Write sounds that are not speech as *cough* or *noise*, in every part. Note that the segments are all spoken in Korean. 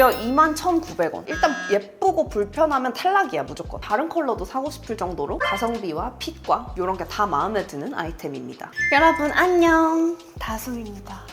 무려 21,900원. 일단 예쁘고 불편하면 탈락이야 무조건. 다른 컬러도 사고 싶을 정도로 가성비와 핏과 이런 게 다 마음에 드는 아이템입니다. 여러분 안녕. 다솜입니다.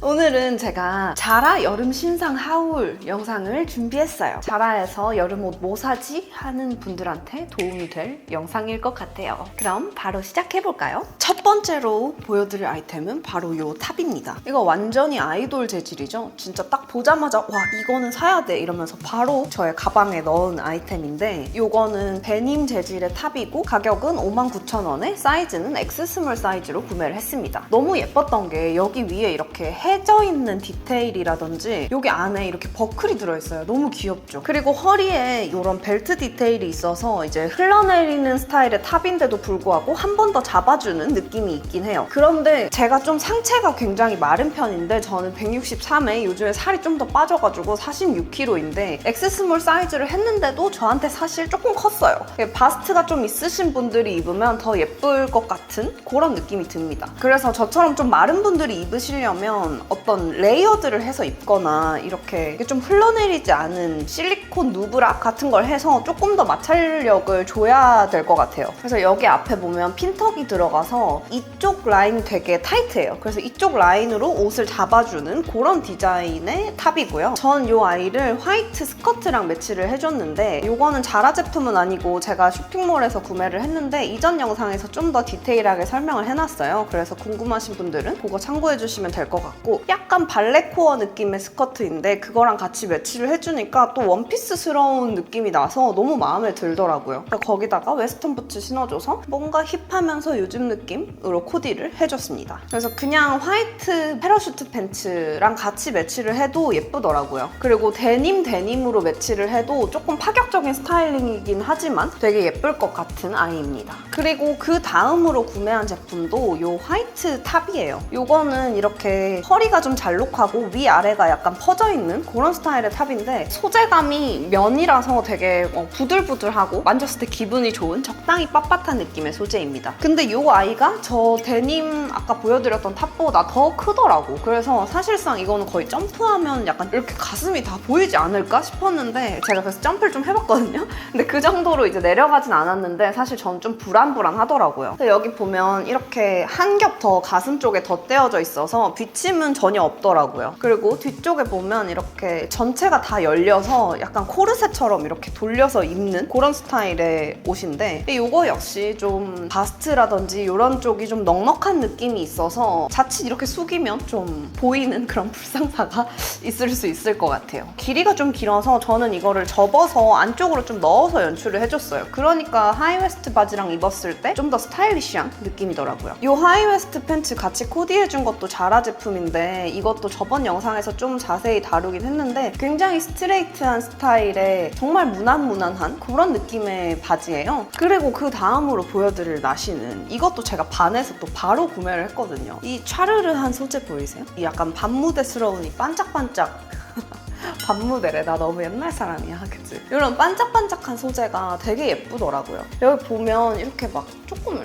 오늘은 제가 자라 여름 신상 하울 영상을 준비했어요. 자라에서 여름 옷 뭐 사지? 하는 분들한테 도움이 될 영상일 것 같아요. 그럼 바로 시작해볼까요? 첫 번째로 보여드릴 아이템은 바로 이 탑입니다. 이거 완전히 아이돌 재질이죠? 진짜 딱 보자마자 와 이거는 사야 돼 이러면서 바로 저의 가방에 넣은 아이템인데 이거는 데님 재질의 탑이고 가격은 59,000원에 사이즈는 X 스몰 사이즈로 구매를 했습니다. 너무 예뻤던 게 여기 위에 이렇게 해져 있는 디테일이라든지 여기 안에 이렇게 버클이 들어있어요. 너무 귀엽죠? 그리고 허리에 이런 벨트 디테일이 있어서 이제 흘러내리는 스타일의 탑인데도 불구하고 한 번 더 잡아주는 느낌이 있긴 해요. 그런데 제가 좀 상체가 굉장히 마른 편인데 저는 163에 요즘에 살이 좀 더 빠져가지고 46kg인데 X 스몰 사이즈를 했는데도 저한테 사실 조금 컸어요. 바스트가 좀 있으신 분들이 입으면 더 예쁠 것 같은 그런 느낌이 듭니다. 그래서 저처럼 좀 마른 분들이 입으시려면 어떤 레이어드를 해서 입거나 이렇게 좀 흘러내리지 않은 실리콘 누브락 같은 걸 해서 조금 더 마찰력을 줘야 될 것 같아요. 그래서 여기 앞에 보면 핀턱이 들어가서 이쪽 라인이 되게 타이트해요. 그래서 이쪽 라인으로 옷을 잡아주는 그런 디자인의 탑이고요. 전 이 아이를 화이트 스커트랑 매치를 해줬는데 이거는 자라 제품은 아니고 제가 쇼핑몰에서 구매를 했는데 이전 영상에서 좀 더 디테일하게 설명을 해놨어요. 그래서 궁금하신 분들은 그거 참고해주시면 될 것 같고 약간 발레 코어 느낌의 스커트인데 그거랑 같이 매치를 해주니까 또 원피스스러운 느낌이 나서 너무 마음에 들더라고요. 거기다가 웨스턴 부츠 신어줘서 뭔가 힙하면서 요즘 느낌으로 코디를 해줬습니다. 그래서 그냥 화이트 패러슈트 팬츠랑 같이 매치를 해도 예쁘더라고요. 그리고 데님 데님으로 매치를 해도 조금 파격적인 스타일링이긴 하지만 되게 예쁠 것 같은 아이입니다. 그리고 그 다음으로 구매한 제품도 이 화이트 탑이에요. 이거는 이렇게 허 리가 좀 잘록하고 위아래가 약간 퍼져 있는 그런 스타일의 탑인데 소재감이 면이라서 되게 어, 부들부들하고 만졌을 때 기분이 좋은 적당히 빳빳한 느낌의 소재입니다. 근데 이 아이가 저 데님 아까 보여드렸던 탑보다 더 크더라고. 그래서 사실상 이거는 거의 점프하면 약간 이렇게 가슴이 다 보이지 않을까 싶었는데 제가 그래서 점프를 좀 해봤거든요. *laughs* 근데 그 정도로 이제 내려가진 않았는데 사실 저는 좀 불안불안하더라고요. 여기 보면 이렇게 한 겹 더 가슴 쪽에 더 떼어져 있어서 비침은 전혀 없더라고요. 그리고 뒤쪽에 보면 이렇게 전체가 다 열려서 약간 코르셋처럼 이렇게 돌려서 입는 그런 스타일의 옷인데 이거 역시 좀 바스트라든지 이런 쪽이 좀 넉넉한 느낌이 있어서 자칫 이렇게 숙이면 좀 보이는 그런 *laughs* 불상사가 있을 수 있을 것 같아요. 길이가 좀 길어서 저는 이거를 접어서 안쪽으로 좀 넣어서 연출을 해줬어요. 그러니까 하이웨스트 바지랑 입었을 때 좀 더 스타일리시한 느낌이더라고요. 이 하이웨스트 팬츠 같이 코디해준 것도 자라 제품인데 이것도 저번 영상에서 좀 자세히 다루긴 했는데 굉장히 스트레이트한 스타일의 정말 무난무난한 그런 느낌의 바지예요. 그리고 그 다음으로 보여드릴 나시는 이것도 제가 반해서 또 바로 구매를 했거든요. 이 차르르한 소재 보이세요? 이 약간 밤무대스러운 이 반짝반짝 *laughs* 밤무대래. 나 너무 옛날 사람이야. 그치? 이런 반짝반짝한 소재가 되게 예쁘더라고요. 여기 보면 이렇게 막 조금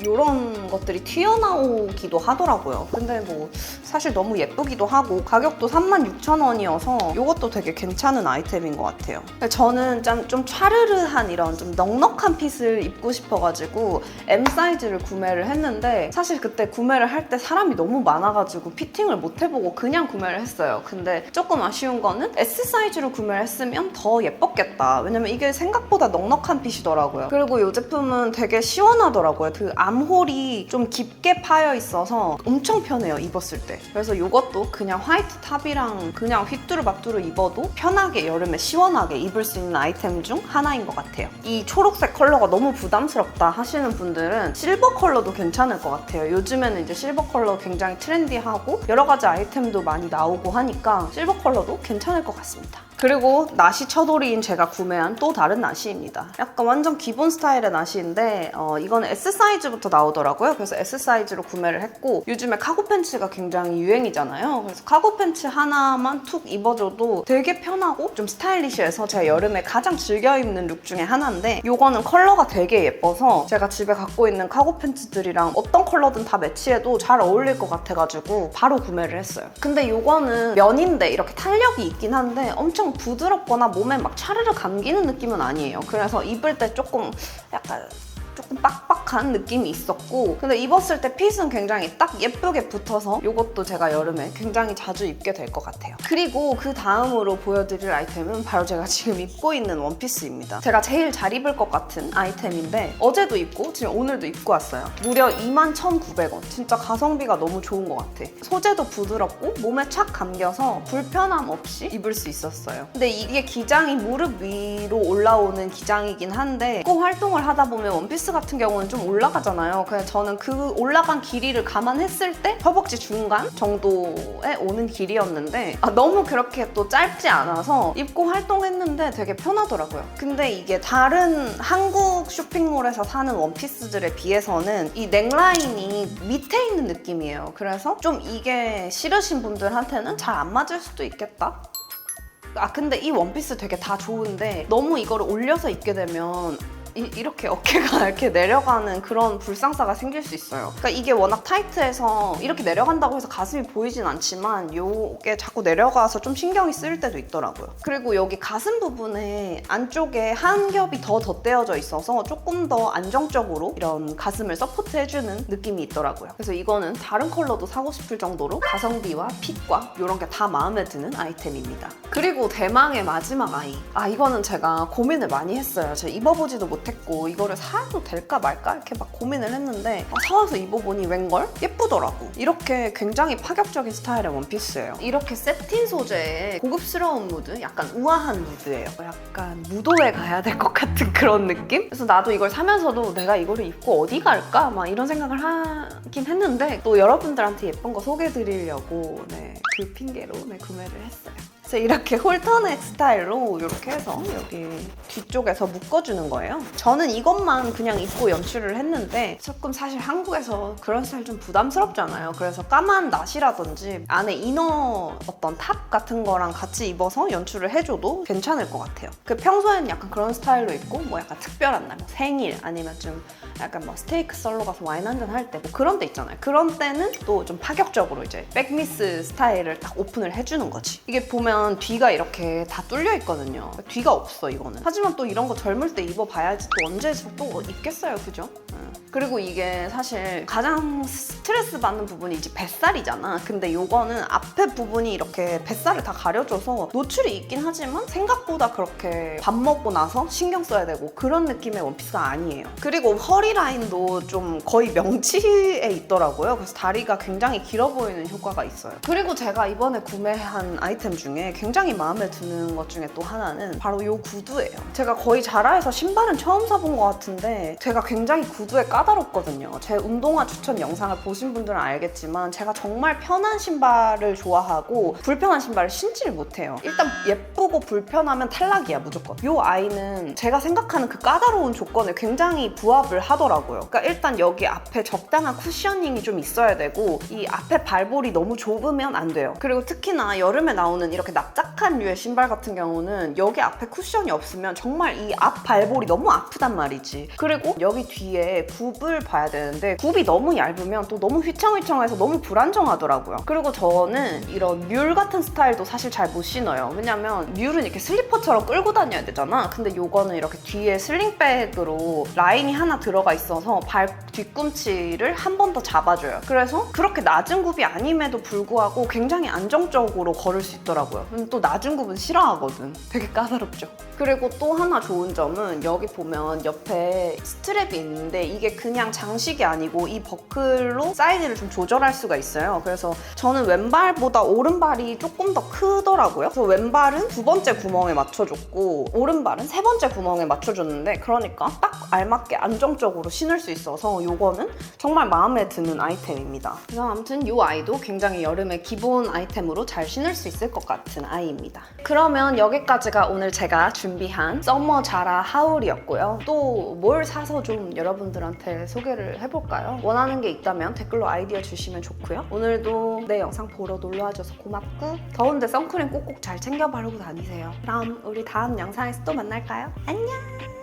이런 것들이 튀어나오기도 하더라고요. 근데 뭐 사실 너무 예쁘기도 하고 가격도 36,000원이어서 이것도 되게 괜찮은 아이템인 것 같아요. 저는 좀, 좀 차르르한 이런 좀 넉넉한 핏을 입고 싶어가지고 M 사이즈를 구매를 했는데 사실 그때 구매를 할 때 사람이 너무 많아가지고 피팅을 못 해보고 그냥 구매를 했어요. 근데 조금 아쉬운 거는 S 사이즈로 구매를 했으면 더 예뻤겠다. 왜냐면 이게 생각보다 넉넉한 핏이더라고요. 그리고 이 제품은 되게 시원하더라고요. 그 암홀이 좀 깊게 파여 있어서 엄청 편해요. 입었을 때. 그래서 이것도 그냥 화이트 탑이랑 그냥 휘뚜루마뚜루 입어도 편하게 여름에 시원하게 입을 수 있는 아이템 중 하나인 것 같아요. 이 초록색 컬러가 너무 부담스럽다 하시는 분들은 실버 컬러도 괜찮을 것 같아요. 요즘에는 이제 실버 컬러 굉장히 트렌디하고 여러 가지 아이템도 많이 나오고 하니까 실버 컬러도 괜찮을 것 같습니다. 그리고 나시 처돌이인 제가 구매한 또 다른 나시입니다. 약간 완전 기본 스타일의 나시인데 어, 이건 S 사이즈부터 나오더라고요. 그래서 S 사이즈로 구매를 했고 요즘에 카고 팬츠가 굉장히 유행이잖아요. 그래서 카고 팬츠 하나만 툭 입어줘도 되게 편하고 좀 스타일리시해서 제가 여름에 가장 즐겨 입는 룩 중에 하나인데 이거는 컬러가 되게 예뻐서 제가 집에 갖고 있는 카고 팬츠들이랑 어떤 컬러든 다 매치해도 잘 어울릴 것 같아가지고 바로 구매를 했어요. 근데 이거는 면인데 이렇게 탄력이 있긴 한데 엄청 부드럽거나 몸에 막 차르르 감기는 느낌은 아니에요. 그래서 입을 때 조금 약간 조금 빡빡 한 느낌이 있었고 근데 입었을 때 핏은 굉장히 딱 예쁘게 붙어서 이것도 제가 여름에 굉장히 자주 입게 될 것 같아요. 그리고 그 다음으로 보여드릴 아이템은 바로 제가 *laughs* 지금 입고 있는 원피스입니다. 제가 제일 잘 입을 것 같은 아이템인데 어제도 입고 지금 오늘도 입고 왔어요. 무려 21,900원. 진짜 가성비가 너무 좋은 것 같아. 소재도 부드럽고 몸에 착 감겨서 불편함 없이 입을 수 있었어요. 근데 이게 기장이 무릎 위로 올라오는 기장이긴 한데 꼭 활동을 하다 보면 원피스 같은 경우는 좀 올라가잖아요. 그냥 저는 그 올라간 길이를 감안했을 때 허벅지 중간 정도에 오는 길이었는데 아, 너무 그렇게 또 짧지 않아서 입고 활동했는데 되게 편하더라고요. 근데 이게 다른 한국 쇼핑몰에서 사는 원피스들에 비해서는 이 넥라인이 밑에 있는 느낌이에요. 그래서 좀 이게 싫으신 분들한테는 잘 안 맞을 수도 있겠다. 아 근데 이 원피스 되게 다 좋은데 너무 이거를 올려서 입게 되면 이, 이렇게 어깨가 *laughs* 이렇게 내려가는 그런 불상사가 생길 수 있어요. 그러니까 이게 워낙 타이트해서 이렇게 내려간다고 해서 가슴이 보이진 않지만 요게 자꾸 내려가서 좀 신경이 쓰일 때도 있더라고요. 그리고 여기 가슴 부분에 안쪽에 한 겹이 더 덧대어져 있어서 조금 더 안정적으로 이런 가슴을 서포트해주는 느낌이 있더라고요. 그래서 이거는 다른 컬러도 사고 싶을 정도로 가성비와 핏과 이런 게 다 마음에 드는 아이템입니다. 그리고 대망의 마지막 아이. 아 이거는 제가 고민을 많이 했어요. 제가 입어보지도 못했고 이거를 사도 될까 말까 이렇게 막 고민을 했는데 아, 사와서 입어보니 웬걸 예쁘더라고. 이렇게 굉장히 파격적인 스타일의 원피스예요. 이렇게 세틴 소재의 고급스러운 무드, 약간 우아한 무드예요. 약간 무도회 가야 될 것 같은 *laughs* 그런 느낌? 그래서 나도 이걸 사면서도 내가 이거를 입고 어디 갈까? 막 이런 생각을 하긴 했는데 또 여러분들한테 예쁜 거 소개해드리려고 네, 그 핑계로 네, 구매를 했어요. 그래서 이렇게 홀터넥 스타일로 이렇게 해서 여기 뒤쪽에서 묶어주는 거예요. 저는 이것만 그냥 입고 연출을 했는데 조금 사실 한국에서 그런 스타일 좀 부담스럽잖아요. 그래서 까만 나시라든지 안에 이너 어떤 탑 같은 거랑 같이 입어서 연출을 해줘도 괜찮을 것 같아요. 그 평소에는 약간 그런 스타일로 입고 뭐 약간 특별한 날, 뭐 생일 아니면 좀 약간 뭐 스테이크 썰러 가서 와인 한잔 할 때 뭐 그런 데 있잖아요. 그런 때는 또 좀 파격적으로 이제 백미스 스타일을 딱 오픈을 해주는 거지. 이게 보면 뒤가 이렇게 다 뚫려 있거든요. 뒤가 없어 이거는. 하지만 또 이런 거 젊을 때 입어봐야지 또 언제 또 입겠어요, 그죠? 응. 그리고 이게 사실 가장 스트레스 받는 부분이 이제 뱃살이잖아. 근데 요거는 앞에 부분이 이렇게 뱃살을 다 가려줘서 노출이 있긴 하지만 생각보다 그렇게 밥 먹고 나서 신경 써야 되고 그런 느낌의 원피스가 아니에요. 그리고 허리 라인도 좀 거의 명치에 있더라고요. 그래서 다리가 굉장히 길어 보이는 효과가 있어요. 그리고 제가 이번에 구매한 아이템 중에 굉장히 마음에 드는 것 중에 또 하나는 바로 요 구두예요. 제가 거의 자라에서 신발은 처음 사본 것 같은데 제가 굉장히 구두에 까다롭거든요. 제 운동화 추천 영상을 보신 분들은 알겠지만 제가 정말 편한 신발을 좋아하고 불편한 신발을 신지를 못해요. 일단 예쁘고 불편하면 탈락이야 무조건. 요 아이는 제가 생각하는 그 까다로운 조건에 굉장히 부합을 하더라고요. 그러니까 일단 여기 앞에 적당한 쿠셔닝이 좀 있어야 되고 이 앞에 발볼이 너무 좁으면 안 돼요. 그리고 특히나 여름에 나오는 이렇게 납작한 류의 신발 같은 경우는 여기 앞에 쿠션이 없으면 정말 이 앞 발볼이 너무 아프단 말이지. 그리고 여기 뒤에 굽을 봐야 되는데 굽이 너무 얇으면 또 너무 휘청휘청해서 너무 불안정하더라고요. 그리고 저는 이런 뮬 같은 스타일도 사실 잘 못 신어요. 왜냐면 뮬은 이렇게 슬리퍼처럼 끌고 다녀야 되잖아. 근데 요거는 이렇게 뒤에 슬링백으로 라인이 하나 들어가 있어서 발 뒤꿈치를 한 번 더 잡아줘요. 그래서 그렇게 낮은 굽이 아님에도 불구하고 굉장히 안정적으로 걸을 수 있더라고요. 근데 또 낮은 굽은 싫어하거든. 되게 까다롭죠. 그리고 또 하나 좋은 점은 여기 보면 옆에 스트랩이 있는데 이게 그냥 장식이 아니고 이 버클로 사이즈를 좀 조절할 수가 있어요. 그래서 저는 왼발보다 오른발이 조금 더 크더라고요. 그래서 왼발은 두 번째 구멍에 맞춰줬고 오른발은 세 번째 구멍에 맞춰줬는데 그러니까 딱 알맞게 안정적으로 신을 수 있어서 요거는 정말 마음에 드는 아이템입니다. 그래서 아무튼 이 아이도 굉장히 여름에 기본 아이템으로 잘 신을 수 있을 것 같은 아이입니다. 그러면 여기까지가 오늘 제가 준비한 서머 자라 하울이었고요. 또 뭘 사서 좀 여러분들한테 소개를 해볼까요? 원하는 게 있다면 댓글로 아이디어 주시면 좋고요. 오늘도 내 영상 보러 놀러와줘서 고맙고 더운데 선크림 꼭꼭 잘 챙겨 바르고 다니세요. 그럼 우리 다음 영상에서 또 만날까요? 안녕!